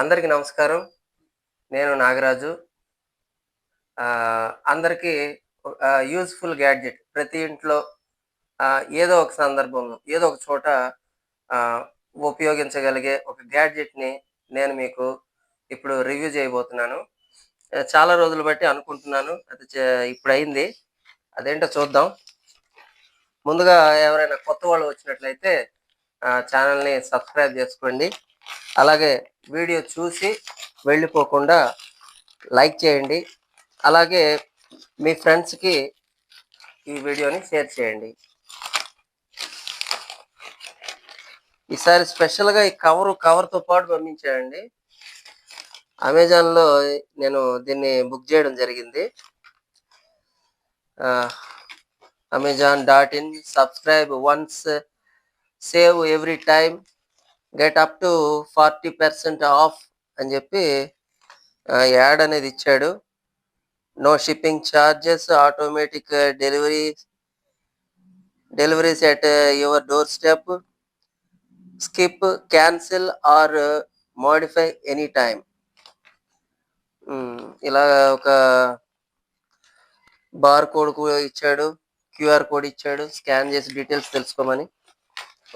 అందరికీ నమస్కారం. నేను నాగరాజు. అందరికీ యూస్ఫుల్ గ్యాడ్జెట్. ప్రతి ఇంట్లో ఏదో ఒక సందర్భంలో ఏదో ఒక చోట ఉపయోగించగలిగే ఒక గ్యాడ్జెట్ని నేను మీకు ఇప్పుడు రివ్యూ చేయబోతున్నాను. చాలా రోజులు బట్టి అనుకుంటున్నాను. అది ఇప్పుడు అయింది. అదేంటో చూద్దాం. ముందుగా ఎవరైనా కొత్త వాళ్ళు వచ్చినట్లయితే ఛానల్ని సబ్స్క్రైబ్ చేసుకోండి. అలాగే వీడియో చూసి వెళ్ళిపోకుండా లైక్ చేయండి. అలాగే మీ ఫ్రెండ్స్కి ఈ వీడియోని షేర్ చేయండి. ఈసారి స్పెషల్గా ఈ కవరు కవర్తో పాటు పంపించాడండి అమెజాన్లో నేను దీన్ని బుక్ చేయడం జరిగింది. Amazon dot in subscribe once save every time. Get up to forty percent off అని చెప్పి యాడ్ అనేది ఇచ్చాడు. No shipping charges automatic delivery deliveries at your doorstep skip cancel or modify any time ఇలా ఒక bar code కూడా ఇచ్చాడు QR code ఇచ్చాడు scan చేసి డీటెయిల్స్ తెలుసుకోమని.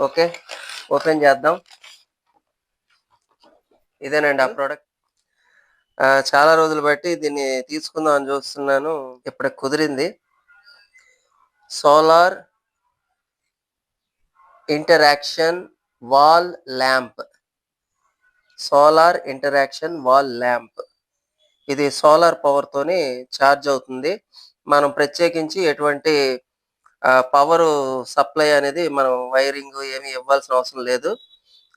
ఓకే ఓపెన్ చేద్దాం. ఇదేనండి ఆ ప్రోడక్ట్ చాలా రోజులు బట్టి దీన్ని తీసుకుందాం అని చూస్తున్నాను. ఇప్పుడు కుదిరింది. Solar interaction wall lamp solar interaction wall lamp ఇది సోలార్ పవర్ తోని ఛార్జ్ అవుతుంది. మనం ప్రత్యేకించి ఎటువంటి పవర్ సప్లై అనేది మనం వైరింగ్ ఏమి ఇవ్వాల్సిన అవసరం లేదు.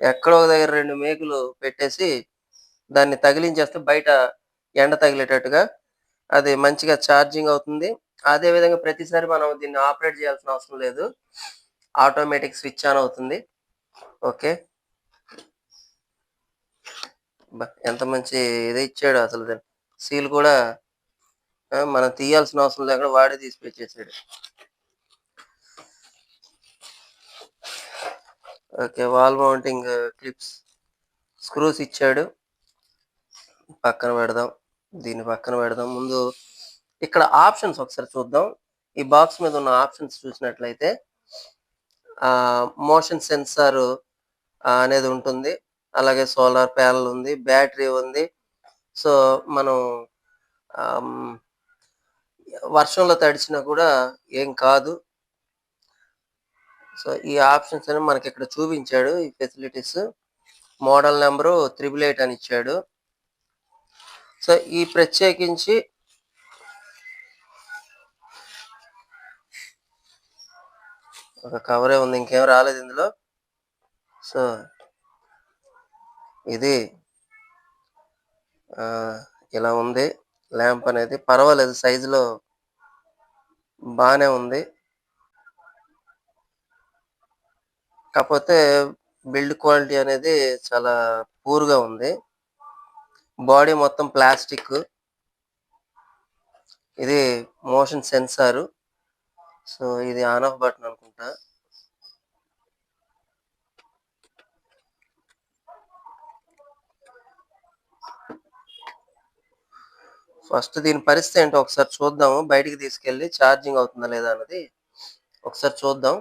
ఎక్కడో దగ్గర రెండు మేకులు పెట్టేసి దాన్ని తగిలించేస్తే బయట ఎండ తగిలేటట్టుగా అది మంచిగా ఛార్జింగ్ అవుతుంది. అదే విధంగా ప్రతిసారి మనం దీన్ని ఆపరేట్ చేయాల్సిన అవసరం లేదు. ఆటోమేటిక్ స్విచ్ ఆన్ అవుతుంది. ఓకే. ఎంత మంచి ఇది ఇచ్చాడు అసలు సీల్ కూడా మనం తీయాల్సిన అవసరం లేకుండా వాడే తీసి పెట్టేసాడు. Okay wall mounting clips screws ఇచ్చాడు. పక్కన పెడదాం. దీన్ని పక్కన పెడదాం. ముందు ఇక్కడ ఆప్షన్స్ ఒకసారి చూద్దాం. ఈ బాక్స్ మీద ఉన్న ఆప్షన్స్ చూసినట్లయితే మోషన్ సెన్సార్ అనేది ఉంటుంది. అలాగే సోలార్ ప్యానల్ ఉంది బ్యాటరీ ఉంది. సో మనం వర్షంలో తడిచినా కూడా ఏం కాదు. సో ఈ ఆప్షన్స్ అని మనకి ఇక్కడ చూపించాడు ఈ facilities. Model number triple eight అని ఇచ్చాడు. సో ఈ ప్రత్యేకించి ఒక కవరే ఉంది ఇంకేం రాలేదు ఇందులో. సో ఇది ఇలా ఉంది. ల్యాంప్ అనేది పర్వాలేదు సైజులో బాగానే ఉంది. కాకపోతే బిల్డ్ క్వాలిటీ అనేది చాలా పూర్గా ఉంది. బాడీ మొత్తం ప్లాస్టిక్. ఇది మోషన్ సెన్సారు. సో ఇది ఆన్ ఆఫ్ బటన్ అనుకుంటా. ఫస్ట్ దీని పరిస్థితి ఏంటో ఒకసారి చూద్దాము. బయటికి తీసుకెళ్ళి ఛార్జింగ్ అవుతుందా లేదా అన్నది ఒకసారి చూద్దాం.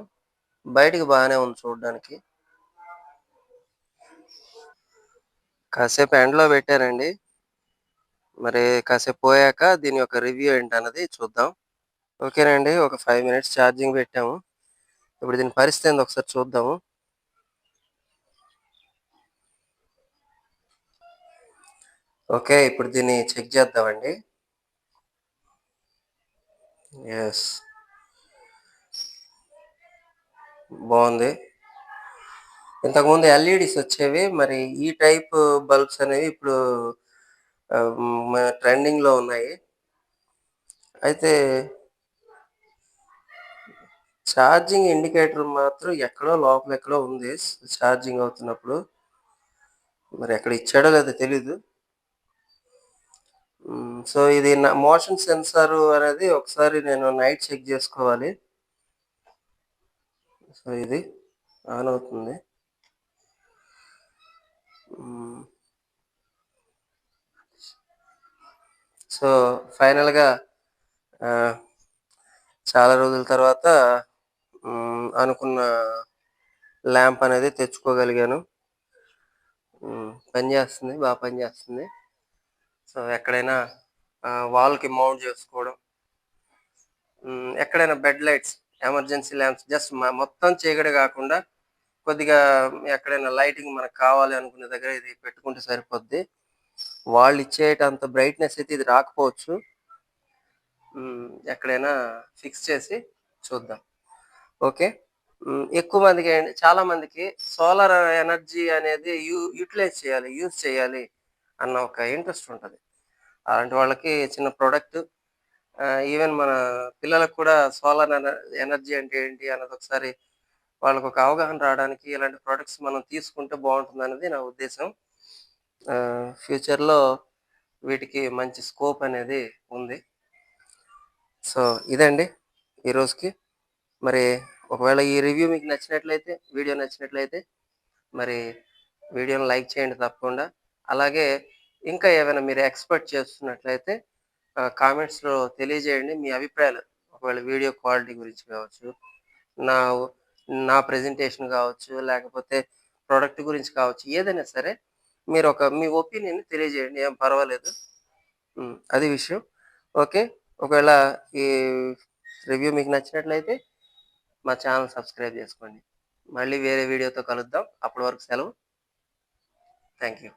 బయటికి బాగానే ఉంది చూడడానికి. కాసేపు ఎండలో పెట్టారండి. మరి కాసేపు పోయాక దీని యొక్క రివ్యూ ఏంటన్నది చూద్దాం. ఓకేనండి ఒక ఫైవ్ మినిట్స్ ఛార్జింగ్ పెట్టాము. ఇప్పుడు దీని పరిస్థితి ఏంది ఒకసారి చూద్దాము. ఓకే ఇప్పుడు దీన్ని చెక్ చేద్దామండి. ఎస్ బాగుంది. ఇంతకుముందు ఎల్ఈడిస్ వచ్చేవి మరి ఈ టైప్ బల్బ్స్ అనేవి ఇప్పుడు ట్రెండింగ్లో ఉన్నాయి. అయితే ఛార్జింగ్ ఇండికేటర్ మాత్రం ఎక్కడో లోపల ఎక్కడో ఉంది ఛార్జింగ్ అవుతున్నప్పుడు. మరి ఎక్కడ ఇచ్చాడో లేదో తెలీదు. సో ఇది మోషన్ సెన్సార్ అనేది ఒకసారి నేను నైట్ చెక్ చేసుకోవాలి. సో ఇది ఆన్ అవుతుంది సో ఫైనల్‌గా చాలా రోజుల తర్వాత అనుకున్న ల్యాంప్ అనేది తెచ్చుకోగలిగాను. పనిచేస్తుంది. బాగా పనిచేస్తుంది. సో, ఎక్కడైనా వాల్‌కి మౌంట్ చేసుకోవడం. ఎక్కడైనా bed lights, emergency lamps just మొత్తం చీకటి కాకుండా కొద్దిగా ఎక్కడైనా లైటింగ్ మనకు కావాలి అనుకునే దగ్గర ఇది పెట్టుకుంటే సరిపోద్ది. వాళ్ళు ఇచ్చేటంత బ్రైట్‌నెస్ అయితే ఇది రాకపోవచ్చు. ఎక్కడైనా ఫిక్స్ చేసి చూద్దాం. ఓకే. ఎక్కువ మందికి చాలా మందికి సోలార్ ఎనర్జీ అనేది యూ యుటిలైజ్ చేయాలి, యూజ్ చేయాలి అన్న ఒక ఇంట్రెస్ట్ ఉంటుంది అలాంటి వాళ్ళకి చిన్న ప్రోడక్ట్ ఈవెన్ మన పిల్లలకు కూడా సోలార్ ఎనర్జీ అంటే ఏంటి అన్నది ఒకసారి వాళ్ళకు ఒక అవగాహన రావడానికి ఇలాంటి ప్రొడక్ట్స్ మనం తీసుకుంటే బావుంటుందనేది నా ఉద్దేశం. ఫ్యూచర్‌లో వీటికి మంచి స్కోప్ అనేది ఉంది. సో, ఇదండి ఈరోజుకి మరి ఒకవేళ ఈ రివ్యూ మీకు నచ్చినట్లయితే, వీడియో నచ్చినట్లయితే మరి వీడియోని లైక్ చేయండి తప్పకుండా. అలాగే ఇంకా ఏమైనా మీరు ఎక్స్‌పెక్ట్ చేస్తున్నట్లయితే కామెంట్స్‌లో తెలియజేయండి మీ అభిప్రాయాలు. ఒకవేళ వీడియో క్వాలిటీ గురించి కావచ్చు, నా నా ప్రెజెంటేషన్ కావచ్చు, లేకపోతే ప్రోడక్ట్ గురించి కావచ్చు, ఏదైనా సరే మీరు ఒక మీ ఒపీనియన్ తెలియజేయండి. ఏం పర్వాలేదు. అది విషయం. ఓకే. ఒకవేళ ఈ రివ్యూ మీకు నచ్చినట్లయితే మా ఛానల్ సబ్స్క్రైబ్ చేసుకోండి. మళ్ళీ వేరే వీడియోతో కలుద్దాం. అప్పటి వరకు సెలవు. Thank you.